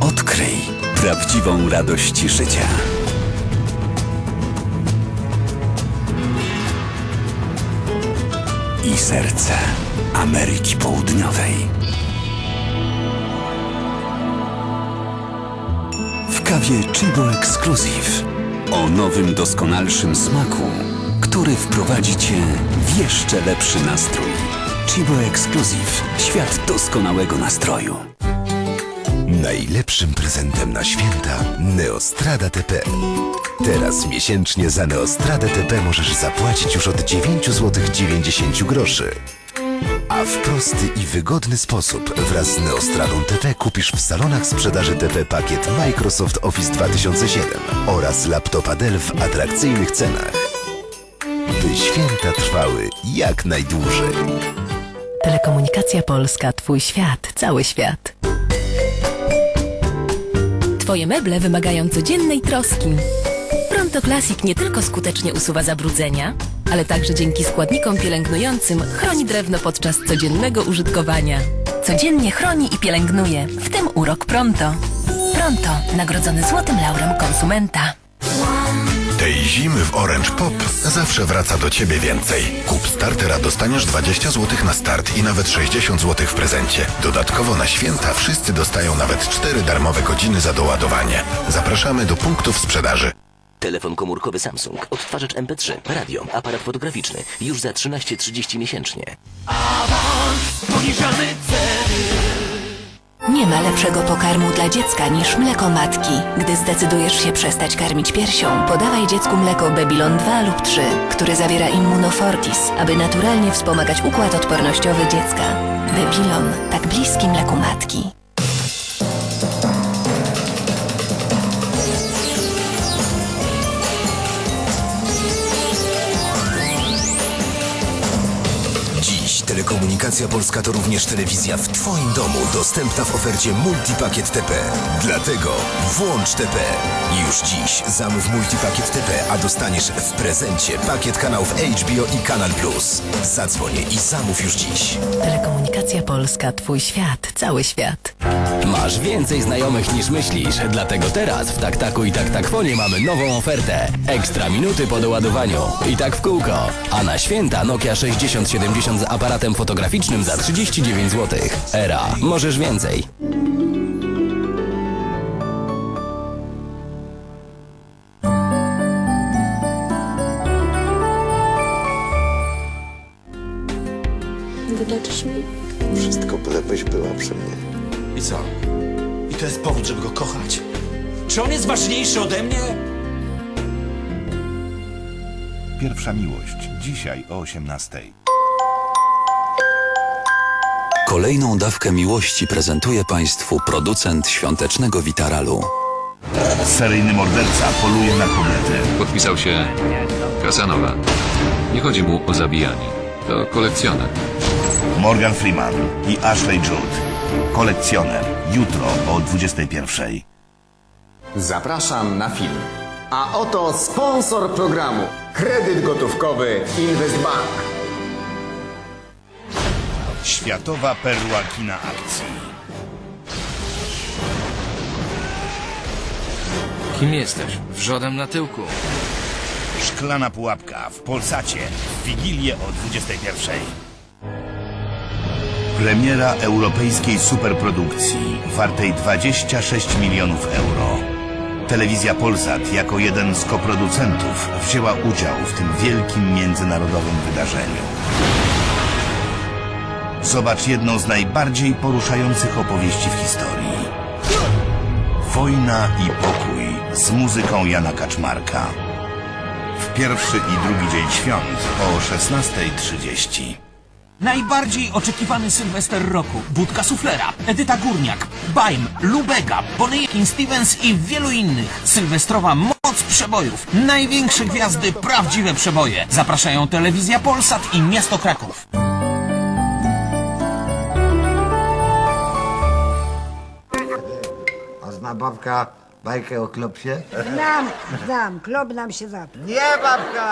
Odkryj prawdziwą radość życia. I serce Ameryki Południowej. W kawie Chibo Exclusive o nowym, doskonalszym smaku, który wprowadzi Cię w jeszcze lepszy nastrój. Chibo Exclusive. Świat doskonałego nastroju. Najlepszym prezentem na święta Neostrada TP. Teraz miesięcznie za Neostradę TP możesz zapłacić już od 9 zł 90 groszy. A w prosty i wygodny sposób wraz z Neostradą TP kupisz w salonach sprzedaży TP pakiet Microsoft Office 2007 oraz laptopa Dell w atrakcyjnych cenach. By święta trwały jak najdłużej. Telekomunikacja Polska, Twój świat, cały świat. Twoje meble wymagają codziennej troski. Pronto Classic nie tylko skutecznie usuwa zabrudzenia, ale także dzięki składnikom pielęgnującym chroni drewno podczas codziennego użytkowania. Codziennie chroni i pielęgnuje, w tym urok Pronto. Pronto, nagrodzony Złotym Laurem Konsumenta. Tej zimy w Orange Pop zawsze wraca do ciebie więcej. Kup startera, dostaniesz 20 zł na start i nawet 60 zł w prezencie. Dodatkowo na święta wszyscy dostają nawet 4 darmowe godziny za doładowanie. Zapraszamy do punktów sprzedaży. Telefon komórkowy Samsung, odtwarzacz MP3, radio, aparat fotograficzny. Już za 13,30 miesięcznie. Nie ma lepszego pokarmu dla dziecka niż mleko matki. Gdy zdecydujesz się przestać karmić piersią, podawaj dziecku mleko Babylon 2 lub 3, które zawiera Immunofortis, aby naturalnie wspomagać układ odpornościowy dziecka. Babylon, tak bliski mleku matki. Dziś Telekomunikacja Polska to również telewizja w Twoim domu, dostępna w ofercie Multipakiet TP. Dlatego włącz TP. Już dziś zamów Multipakiet TP, a dostaniesz w prezencie pakiet kanałów HBO i Kanal Plus. Zadzwoń i zamów już dziś. Telekomunikacja Polska, Twój świat, cały świat. Masz więcej znajomych niż myślisz, dlatego teraz w Taktaku i Taktakfonie mamy nową ofertę. Ekstra minuty po doładowaniu. I tak w kółko. A na święta Nokia 6070 z aparatem fotograficznym za 39 zł. Era. Możesz więcej. Wybaczysz mi? Wszystko bylebyś była przy mnie. I co? I to jest powód, żeby go kochać? Czy on jest ważniejszy ode mnie? Pierwsza miłość. Dzisiaj o 18. Kolejną dawkę miłości prezentuje Państwu producent świątecznego Witaralu. Seryjny morderca poluje na kobietę. Podpisał się Kasanowa. Nie chodzi mu o zabijanie. To kolekcjoner. Morgan Freeman i Ashley Judd. Kolekcjoner. Jutro o 21. Zapraszam na film. A oto sponsor programu. Kredyt gotówkowy Investbank. Światowa perła kina akcji. Kim jesteś? Wrzodem na tyłku. Szklana pułapka w Polsacie. W Wigilię o 21. Premiera europejskiej superprodukcji wartej 26 milionów euro. Telewizja Polsat jako jeden z koproducentów wzięła udział w tym wielkim międzynarodowym wydarzeniu. Zobacz jedną z najbardziej poruszających opowieści w historii. Wojna i pokój z muzyką Jana Kaczmarka. W pierwszy i drugi dzień świąt o 16.30. Najbardziej oczekiwany Sylwester roku. Budka Suflera, Edyta Górniak, Baim, Lubega, Bonniekin Stevens i wielu innych. Sylwestrowa moc przebojów. Największe gwiazdy, prawdziwe przeboje. Zapraszają Telewizja Polsat i Miasto Kraków. A zna babka bajkę o klopsie? Znam, znam, klub nam się zaczął. Nie babka!